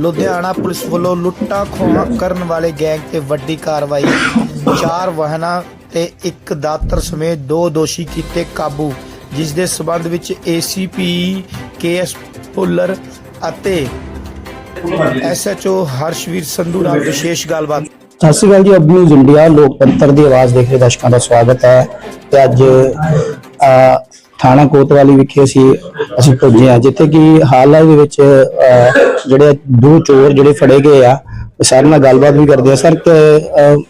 Ludhiana police ਵੱਲੋਂ ਲੁੱਟਾਂ ਖੋਹਾਂ ਕਰਨ ਵਾਲੇ ਗੈਂਗ ਤੇ ਵੱਡੀ ਕਾਰਵਾਈ। ਚਾਰ ਵਾਹਨਾਂ ਤੇ ਇੱਕ ਦਾਤਰ ਸਮੇਤ ਦੋ ਦੋਸ਼ੀ ਕੀਤੇ ਕਾਬੂ, ਜਿਸ ਦੇ ਸਬੰਧ ਵਿੱਚ ACP ਕੇਐਸ ਪੁੱਲਰ ਅਤੇ ਐਸਐਚਓ ਹਰਸ਼ਵੀਰ ਸੰਧੂ ਨਾਲ ਵਿਸ਼ੇਸ਼ ਗੱਲਬਾਤ। ਸਤਿ ਸ਼੍ਰੀ ਅਕਾਲ ਜੀ, ਅਬ ਨਿਊਜ਼ ਇੰਡੀਆ, ਲੋਕਤੰਤਰ ਦੀ ਆਵਾਜ਼ ਦੇਖ ਰਹੇ ਦਰਸ਼ਕਾਂ ਦਾ ਸਵਾਗਤ ਹੈ। ਤੇ ਅੱਜ ਥਾਣਾ ਕੋਤਵਾਲੀ ਵਿਖੇ ਅਸੀਂ ਅਸੀਂ ਪਹੁੰਚੇ ਹਾਂ ਜਿੱਥੇ ਕਿ ਹਾਲ ਦੇ ਵਿੱਚ ਜਿਹੜੇ ਦੋ ਚੋਰ ਜਿਹੜੇ ਫੜੇ ਗਏ ਆ ਸਰ ਨਾਲ ਗੱਲਬਾਤ ਵੀ ਕਰਦੇ ਆ। ਸਰ ਕਿ,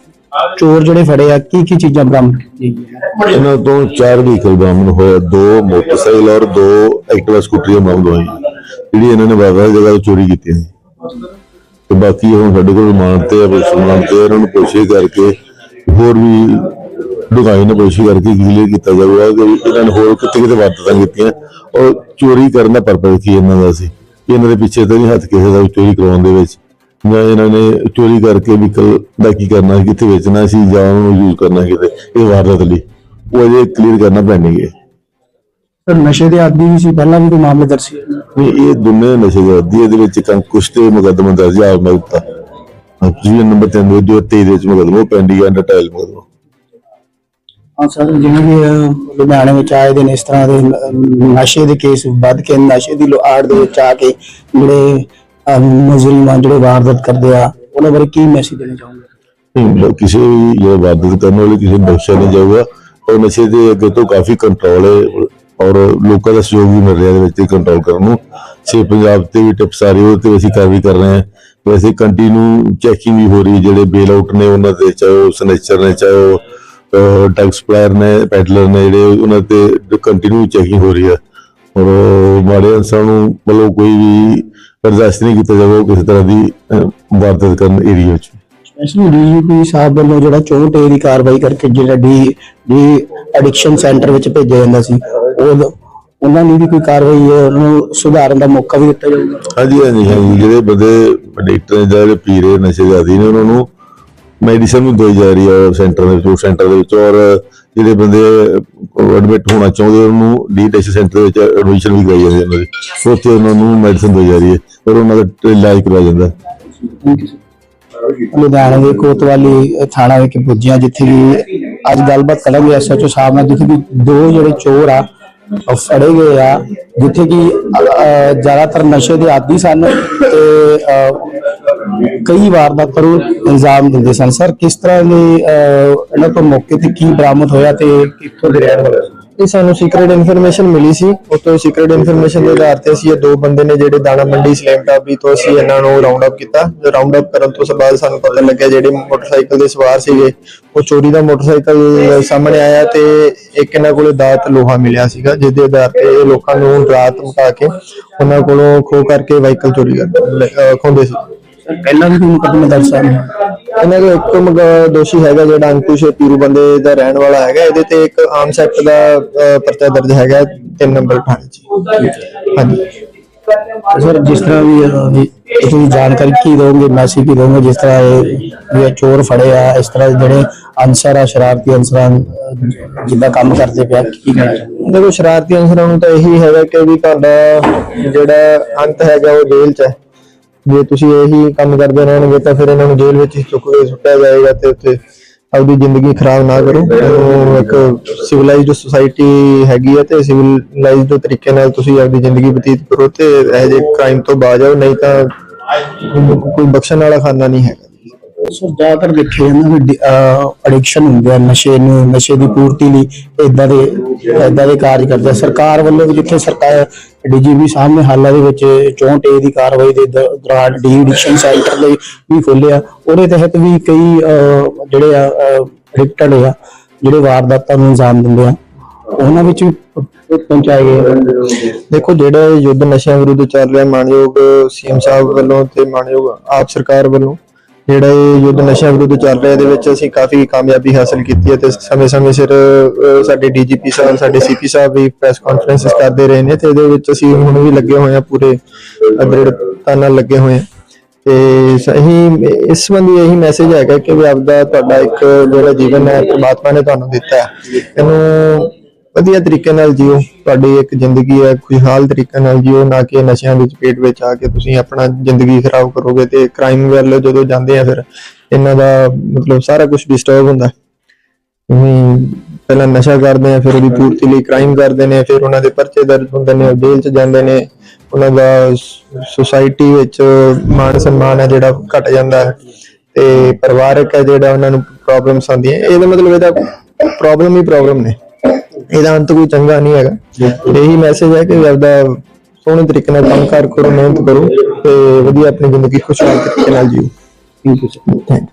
ਚੋਰ ਜਿਹੜੇ ਫੜੇ ਆ ਕੀ ਕੀ ਚੀਜ਼ਾਂ ਬਰਾਮਦ ਕੀਤੀਆਂ ਇਹਨਾਂ ਤੋਂ ਚਾਰ ਵਹੀਕਲ ਬਰਾਮਦ ਹੋਏ ਦੋ ਮੋਟਰਸਾਈਕਲ ਔਰ ਦੋ ਐਕਟਿਵਾ ਸਕੂਟਰੀਆਂ ਬਰਾਮਦ ਹੋਈਆਂ। ਜਿਹੜੀ ਇਹਨਾਂ ਨੇ ਵਾਗਾ ਜਗ੍ਹਾ ਤੋਂ ਚੋਰੀ ਕੀਤੀ ਹੈ ਤੇ ਬਾਕੀ ਹੁਣ ਸਾਡੇ ਕੋਲ ਰਿਮਾਂਡ ਤੇ ਆ ਰਿਮਾਂਡ ਤੇ ਇਹਨਾਂ ਨੂੰ ਕੋਸ਼ਿਸ਼ ਕਰਕੇ ਹੋਰ ਵੀ ਦੁਕਾਈ ਨੇ ਕੋਸ਼ਿਸ਼ ਕਰਕੇ ਕਲੀਅਰ ਕੀਤਾ ਜਾਊਗਾ ਕਿ ਇਹਨਾਂ ਨੇ ਹੋਰ ਕਿਤੇ ਕਿਤੇ ਵਾਰਦਾਤਾਂ ਕੀਤੀਆਂ। ਔਰ ਚੋਰੀ ਕਰਨ ਦਾ ਪਰਪਸ ਕੀ ਇਹਨਾਂ ਦਾ ਸੀ? ਕਿ ਇਹਨਾਂ ਦੇ ਪਿੱਛੇ ਤਾਂ ਨਹੀਂ ਹੱਥ ਕਿਸੇ ਦਾ ਚੋਰੀ ਕਰਵਾਉਣ ਦੇ ਵਿੱਚ। ਜਾਂ ਇਹਨਾਂ ਨੇ ਚੋਰੀ ਕਰਕੇ ਵਹੀਕਲ ਦਾ ਕੀ ਕਰਨਾ ਸੀ ਕਿੱਥੇ ਵੇਚਣਾ ਸੀ ਜਾਂ ਉਹਨੂੰ ਯੂਜ਼ ਕਰਨਾ ਸੀ ਕਿਤੇ ਇਹ ਵਾਰਦਾਤ ਲਈ। ਉਹ ਅਜੇ ਕਲੀਅਰ ਕਰਨਾ ਪੈਣੀ ਹੈ। ਸਰ ਨਸ਼ੇ ਦੇ ਆਦੀ ਵੀ ਸੀ ਪਹਿਲਾਂ ਵੀ ਕੋਈ ਮਾਮਲੇ ਦਰਜ ਸੀ? ਨਹੀਂ ਇਹ ਦੋਨੇ ਨਸ਼ੇ ਦੇ ਆਦੀ ਇਹਦੇ ਵਿੱਚ ਕੰਕੁਸ਼ ਤੇ ਮੁਕੱਦਮਾ ਦਰਜ ਆ ਮੈਂ ਉੱਤਾ ਜੀ ਨੰਬਰ 3 ਦੇ 23 ਦੇ ਵਿੱਚ ਮੁਕੱਦਮਾ ਪੈਂਡਿੰਗ ਹੈ ਟਾਈਲ ਮੁਕੱਦਮਾ। ਹਾਂ ਸਰ ਜਿਵੇਂ ਕਿ ਲੁਧਿਆਣੇ ਵਿੱਚ ਆਏ ਦਿਨ ਇਸ ਤਰ੍ਹਾਂ ਦੇ ਨ- ਨਸ਼ੇ ਦੇ ਕੇਸ ਵੱਧ ਕੇ ਨਸ਼ੇ ਦੀ ਆੜ ਦੇ ਵਿੱਚ ਆ ਕੇ ਜਿਹੜੇ ਅ, ਮੁਜਰਮਾਂ ਜਿਹੜੇ ਵਾਰਦਾਤ ਕਰਦੇ ਆ ਉਹਨਾਂ ਬਾਰੇ ਕੀ ਮੈਸੇਜ ਦੇਣਾ ਚਾਹੁੰਦੇ ਨਹੀਂ, ਕਿਸੇ ਵੀ ਜੋ ਵਾਰਦਾਤ ਕਰਨ ਵਾਲੇ ਕਿਸੇ ਨੂੰ ਬਖਸ਼ਿਆ ਨਹੀਂ ਜਾਊਗਾ ਔਰ ਨਸ਼ੇ ਦੇ ਅੱਗੇ ਤੋਂ ਕਾਫੀ ਕੰਟਰੋਲ ਹੈ ਔਰ ਲੋਕਾਂ ਦਾ ਸਹਿਯੋਗ ਵੀ ਮਿਲ ਰਿਹਾ ਇਹਦੇ ਵਿੱਚ ਕੰਟਰੋਲ ਕਰਨ ਨੂੰ। ਸੇ ਪੰਜਾਬ ਤੇ ਵੀ ਟਿਪਸ ਆ ਰਹੀ ਉਹਦੇ ਤੇ ਅਸੀਂ ਕਾਰਵਾਈ ਕਰ ਰਹੇ ਹਾਂ। ਵੈਸੇ ਕੰਟੀਨਿਊ ਚੈਕਿੰਗ ਵੀ ਹੋ ਰਹੀ ਹੈ ਜਿਹੜੇ ਬੇਲ ਆਊਟ ਨੇ ਉਹਨਾਂ ਤੇ ਚਾਹੇ ਉਹ ਸਨੈਚਰ ਨੇ ਚਾਹੇ ਉਹ ਡਰਗ ਸਪਲਾਇਰ ਨੇ ਪੈਡਲਰ ਨੇ ਜਿਹੜੇ ਉਹਨਾਂ ਤੇ ਕੰਟੀਨਿਊ ਚੈਕਿੰਗ ਹੋ ਰਹੀ ਹੈ। ਔਰ ਮਾੜੇ ਅਨਸਰਾਂ ਨੂੰ ਮਤਲਬ ਕੋਈ ਵੀ ਬਰਦਾਸ਼ਤ ਨਹੀਂ ਕੀਤਾ ਜਾਵੇਗਾ ਕਿਸੇ ਤਰ੍ਹਾਂ ਦੀ ਵਾਰਦਾਤ ਕਰਨ ਏਰੀਆ ਵਿੱਚ। ਸਪੈਸ਼ਲੀ ਡੀਜੀਪੀ ਸਾਹਿਬ ਵੱਲੋਂ ਜਿਹੜਾ 64 ਏ ਦੀ ਕਾਰਵਾਈ ਕਰਕੇ ਜਿਹੜਾ ਡੀ ਡੀ ਐਡਿਕਸ਼ਨ ਸੈਂਟਰ ਵਿੱਚ ਭੇਜਿਆ ਜਾਂਦਾ ਸੀ ਉਹ ਉਹਨਾਂ ਨੇ ਵੀ ਕੋਈ ਕਾਰਵਾਈ ਹੈ ਉਹਨੂੰ ਸੁਧਾਰਨ ਦਾ ਮੌਕਾ ਵੀ ਦਿੱਤਾ ਜਾਊਗਾ। ਹਾਂਜੀ ਹਾਂਜੀ ਜਿਹੜੇ ਬੰਦੇ ਐਡਿਕਟ ਨੇ ਜਿਹੜੇ ਪੀ ਰਹੇ ਨਸ਼ੇ ਦੇ ਆਦੀ ਨੇ ਉਹਨਾਂ ਨੂੰ ਮੈਡੀਸਨ ਵੀ ਦੋਈ ਜਾ ਰਹੀ ਹੈ ਸੈਂਟਰ ਦੇ ਵਿੱਚ ਸੈਂਟਰ ਦੇ ਵਿੱਚ ਔਰ ਜਿਹੜੇ ਬੰਦੇ ਐਡਮਿਟ ਹੋਣਾ ਚਾਹੁੰਦੇ ਉਹਨਾਂ ਨੂੰ ਸੈਂਟਰ ਦੇ ਵਿੱਚ ਐਡਮਿਸ਼ਨ ਵੀ ਕਰਾਈ ਜਾਂਦੀ ਹੈ ਉਹਨਾਂ ਉੱਥੇ ਉਹਨਾਂ ਨੂੰ ਮੈਡੀਸਨ ਦੋਈ ਜਾ ਰਹੀ ਹੈ ਔਰ ਉਹਨਾਂ ਦਾ ਇਲਾਜ ਕਰਵਾਇਆ ਜਾਂਦਾ। ਲੁਧਿਆਣਾ ਦੇ ਕੋਤਵਾਲੀ ਥਾਣਾ ਵਿਖੇ ਪੁੱਜਿਆ, ਜਿੱਥੇ ਅੱਜ ਗੱਲਬਾਤ ਕਰਾਂਗੇ ਐਸਐਚਓ ਸਾਹਿਬ ਨਾਲ, ਜਿੱਥੇ ਕਿ ਦੋ ਜਿਹੜੇ ਚੋਰ ਆ ਫੜੇ ਗਏ ਆ ਜਿੱਥੇ ਕਿ ਜ਼ਿਆਦਾਤਰ ਨਸ਼ੇ ਦੇ ਆਦੀ ਸਨ ਤੇ ਅ, ਕਈ ਦਾ ਨੂੰ ਇਲਜ਼ਾਮ ਦਿੰਦੇ ਸਨ। ਸਰ ਕਿਸ ਤਰ੍ਹਾਂ ਦੇ ਅ, ਇਹਨਾਂ ਤੋਂ ਮੌਕੇ ਤੇ ਕੀ ਬਰਾਮਦ ਹੋਇਆ ਤੇ ਕਿੱਥੋਂ ਦੇ ਰਹਿਣ ਵਾਲੇ ਇਹ ਸਾਨੂੰ ਸੀਕ੍ਰੀਟ ਇਨਫੋਰਮੇਸ਼ਨ ਮਿਲੀ ਸੀ। ਉਸ ਸੀਕ੍ਰੀਟ ਇਨਫੋਰਮੇਸ਼ਨ ਦੇ ਆਧਾਰ ਤੇ ਅਸੀਂ ਇਹ ਦੋ ਬੰਦੇ ਨੇ ਜਿਹੜੇ ਦਾਣਾ ਮੰਡੀ, ਸਲੇਮ ਟਾਬੀ ਤੋਂ ਅਸੀਂ ਇਹਨਾਂ ਨੂੰ ਰਾਉਂਡ ਅਪ ਕੀਤਾ। ਜੋ ਰਾਉਂਡ ਅਪ ਕਰਨ ਤੋਂ ਬਾਅਦ ਸਾਨੂੰ ਪਤਾ ਲੱਗਿਆ ਜਿਹੜੇ ਮੋਟਰਸਾਈਕਲ ਦੇ ਸਵਾਰ ਸੀਗੇ, ਉਹ ਚੋਰੀ ਦਾ ਮੋਟਰਸਾਈਕਲ ਸਾਹਮਣੇ ਆਇਆ ਤੇ ਇੱਕ ਇਹਨਾਂ ਕੋਲੇ ਦਾਤ ਲੋਹਾ ਮਿਲਿਆ ਸੀਗਾ ਜਿਸ ਦੇ ਆਧਾਰ ਤੇ ਇਹ ਲੋਕਾਂ ਨੂੰ ਰਾਤ ਧਮਕਾ ਕੇ ਉਹਨਾਂ ਕੋਲੋਂ ਖੋ ਕਰਕੇ ਵਾਹੀਕਲ ਚੋਰੀ ਕਰ ਖੋਂਦੇ ਸੀ। ਪਹਿਲਾਂ ਵੀ ਕੋਈ ਮੁਕੱਦਮਾ ਦਰਜ ਸਨ ਇਹਨਾਂ ਦਾ ਇੱਕ ਮਗ- ਦੋਸ਼ੀ ਹੈਗਾ ਜਿਹੜਾ ਅੰਕੁਸ਼ ਪੀਰੂ ਬੰਦੇ ਦਾ ਰਹਿਣ ਵਾਲਾ ਹੈਗਾ। ਇਹਦੇ ਤੇ ਇੱਕ ਆਮ ਸੈਕਟ ਦਾ ਪਰਚਾ ਦਰਜ ਹੈਗਾ 3 ਨੰਬਰ ਥਾਣੇ 'ਚ। ਹਾਂਜੀ। ਸਰ ਜਿਸ ਤਰ੍ਹਾਂ ਵੀ ਅਹ, ਵੀ ਤੁਸੀਂ ਜਾਣਕਾਰੀ ਕੀ ਦੋਗੇ ਮੈਸੇਜ ਕੀ ਦੋਗੇ ਜਿਸ ਤਰ੍ਹਾਂ ਇਹ ਵੀ ਇਹ ਚੋਰ ਫੜੇ ਆ ਇਸ ਤਰ੍ਹਾਂ ਜਿਹੜੇ ਅਨਸਰ ਆ ਸ਼ਰਾਰਤੀ ਅਨਸਰਾਂ ਅਹ, ਜਿੱਦਾਂ ਕੰਮ ਕਰਦੇ ਪਿਆ ਕੀ ਕਹਿਣਾ ਚਾਹੁੰਦੇ ਦੇਖੋ ਸ਼ਰਾਰਤੀ ਅਨਸਰਾਂ ਨੂੰ ਤਾਂ ਇਹੀ ਹੈਗਾ ਕਿ ਵੀ ਤੁਹਾਡਾ ਜਿਹੜਾ ਅੰਤ ਹੈਗਾ ਉਹ ਜੇਲ੍ਹ 'ਚ ਹੈ। ਜੇ ਤੁਸੀਂ ਇਹੀ ਕੰਮ ਕਰਦੇ ਰਹਿਣਗੇ ਤਾਂ ਫਿਰ ਇਹਨਾਂ ਨੂੰ ਜੇਲ੍ਹ ਵਿੱਚ ਹੀ ਚੁੱਕ ਕੇ ਸੁੱਟਿਆ ਜਾਏਗਾ ਤੇ ਉੱਥੇ ਆਪਦੀ ਜ਼ਿੰਦਗੀ ਖਰਾਬ ਨਾ ਕਰੋ। ਇਹਨੂੰ ਇੱਕ ਸਿਵਲਾਈਜ਼ਡ ਸੁਸਾਇਟੀ ਹੈਗੀ ਹੈ ਤੇ ਸਿਵਲਾਈਜ਼ਡ ਤਰੀਕੇ ਨਾਲ ਤੁਸੀਂ ਆਪਦੀ ਜ਼ਿੰਦਗੀ ਬਤੀਤ ਕਰੋ ਤੇ ਇਹ ਜਿਹੇ ਕ੍ਰਾਈਮ ਤੋਂ ਬਾਜ ਆਓ, ਨਹੀਂ ਤਾਂ ਕੋਈ ਬਖਸ਼ਣ ਵਾਲਾ ਖਾਨਾ ਨਹੀਂ ਹੈਗਾ। ਸਰ ਜ਼ਿਆਦਾਤਰ ਦੇਖੇ ਜਾਂਦਾ ਵੀ ਐਡਿਕਸ਼ਨ ਹੁੰਦੇ ਆ, ਨਸ਼ੇ ਨੂੰ, ਨਸ਼ੇ ਦੀ ਪੂਰਤੀ ਲਈ ਇਦਾਂ ਦੇ ਇਦਾਂ ਦੇ ਕਾਰਜ ਕਰਦੇ ਆ। ਸਰਕਾਰ ਵੱਲੋਂ ਵੀ ਜਿੱਥੇ ਸਰਕਾਰ ਡੀਜੀਪੀ ਸਾਹਿਬ ਹਾਲਾਂ ਦੇ ਵਿੱਚ 64 ਦੀ ਕਾਰਵਾਈ ਦੇ ਦੌਰਾਨ ਡੀ ਐਡਿਕਸ਼ਨ ਸੈਂਟਰ ਲਈ ਵੀ ਖੋਲਿਆ ਉਹਦੇ ਤਹਿਤ ਵੀ ਕਈ ਜਿਹੜੇ ਆ ਐਡਿਕਟਡ ਆ, ਜਿਹੜੇ ਵਾਰਦਾਤਾਂ ਨੂੰ ਅੰਜਾਮ ਦਿੰਦੇ ਆ, ਉਹਨਾਂ ਵਿੱਚ ਪਹੁੰਚਾਏ ਗਏ ਦੇਖੋ, ਜਿਹੜਾ ਯੁੱਧ ਨਸ਼ਿਆਂ ਵਿਰੁੱਧ ਚੱਲ ਰਿਹਾ, ਮਾਨਯੋਗ ਸੀਐਮ ਸਾਹਿਬ ਵੱਲੋਂ ਤੇ ਮਾਨਯੋਗ ਆਪ ਸਰਕਾਰ ਵੱਲੋਂ ਜਿਹੜਾ ਇਹ ਯੁੱਧ ਨਸ਼ਿਆਂ ਵਿਰੁੱਧ ਚੱਲ ਰਿਹਾ, ਇਹਦੇ ਵਿੱਚ ਅਸੀਂ ਕਾਫੀ ਕਾਮਯਾਬੀ ਹਾਸਲ ਕੀਤੀ ਹੈ ਤੇ ਸਮੇਂ-ਸਮੇਂ ਸਿਰ ਸਾਡੇ ਡੀਜੀਪੀ ਸਾਹਿਬ, ਸਾਡੇ ਸੀਪੀ ਸਾਹਿਬ ਵੀ ਪ੍ਰੈਸ ਕਾਨਫਰੰਸਿਸ ਕਰਦੇ ਰਹੇ ਨੇ ਤੇ ਇਹਦੇ ਵਿੱਚ ਅਸੀਂ ਹੁਣ ਵੀ ਲੱਗੇ ਹੋਏ ਆ ਪੂਰੇ ਦ੍ਰਿੜਤਾ ਨਾਲ ਲੱਗੇ ਹੋਏ ਆ ਤੇ ਸਹੀ ਇਸ ਸੰਬੰਧੀ ਇਹੀ ਮੈਸੇਜ ਹੈਗਾ ਕਿ ਵੀ ਆਪਦਾ ਤੁਹਾਡਾ ਇੱਕ ਜਿਹੜਾ ਜੀਵਨ ਹੈ, ਪ੍ਰਮਾਤਮਾ ਨੇ ਤੁਹਾਨੂੰ ਦਿੱਤਾ ਹੈ। ਇਹਨੂੰ ਵਧੀਆ ਤਰੀਕੇ ਨਾਲ ਜੀਓ ਤੁਹਾਡੀ ਇੱਕ ਜ਼ਿੰਦਗੀ ਹੈ ਖੁਸ਼ਹਾਲ ਤਰੀਕੇ ਨਾਲ ਜੀਓ ਨਾ ਕਿ ਨਸ਼ਿਆਂ ਦੀ ਚਪੇਟ ਵਿੱਚ ਆ ਕੇ ਤੁਸੀਂ ਆਪਣਾ ਜ਼ਿੰਦਗੀ ਖਰਾਬ ਕਰੋਗੇ ਤੇ ਕ੍ਰਾਈਮ ਵੱਲ ਜਦੋਂ ਜਾਂਦੇ ਆ ਫਿਰ ਇਹਨਾਂ ਦਾ ਮਤਲਬ ਸਾਰਾ ਕੁਝ ਡਿਸਟਰਬ ਹੁੰਦਾ। ਪਹਿਲਾਂ ਨਸ਼ਾ ਕਰਦੇ ਆ ਫਿਰ ਉਹਦੀ ਪੂਰਤੀ ਲਈ ਕ੍ਰਾਈਮ ਕਰਦੇ ਨੇ ਫਿਰ ਉਹਨਾਂ ਦੇ ਪਰਚੇ ਦਰਜ ਹੁੰਦੇ ਨੇ ਜੇਲ੍ਹ 'ਚ ਜਾਂਦੇ ਨੇ ਉਹਨਾਂ ਦਾ ਸੁਸਾਇਟੀ ਵਿੱਚ ਮਾਨ ਸਨਮਾਨ ਹੈ ਜਿਹੜਾ ਘਟ ਜਾਂਦਾ ਹੈ ਤੇ ਪਰਿਵਾਰਕ ਹੈ ਜਿਹੜਾ ਉਹਨਾਂ ਨੂੰ ਪ੍ਰੋਬਲਮਸ ਆਉਂਦੀਆਂ ਇਹਦਾ ਮਤਲਬ ਇਹਦਾ ਪ੍ਰੋਬਲਮ ਹੀ ਪ੍ਰੋਬਲਮ ਨੇ। ਇਹਦਾ ਅੰਤ ਕੋਈ ਚੰਗਾ ਨਹੀਂ ਹੈਗਾ। ਇਹੀ ਮੈਸੇਜ ਹੈ ਕਿ ਆਪਦਾ ਸੋਹਣੇ ਤਰੀਕੇ ਨਾਲ ਕੰਮ ਕਾਰ ਕਰੋ ਮਿਹਨਤ ਕਰੋ ਤੇ ਵਧੀਆ ਆਪਣੀ ਜ਼ਿੰਦਗੀ ਖੁਸ਼ਹਾਲ ਤਰੀਕੇ ਨਾਲ ਜੀਓ। Thank you thank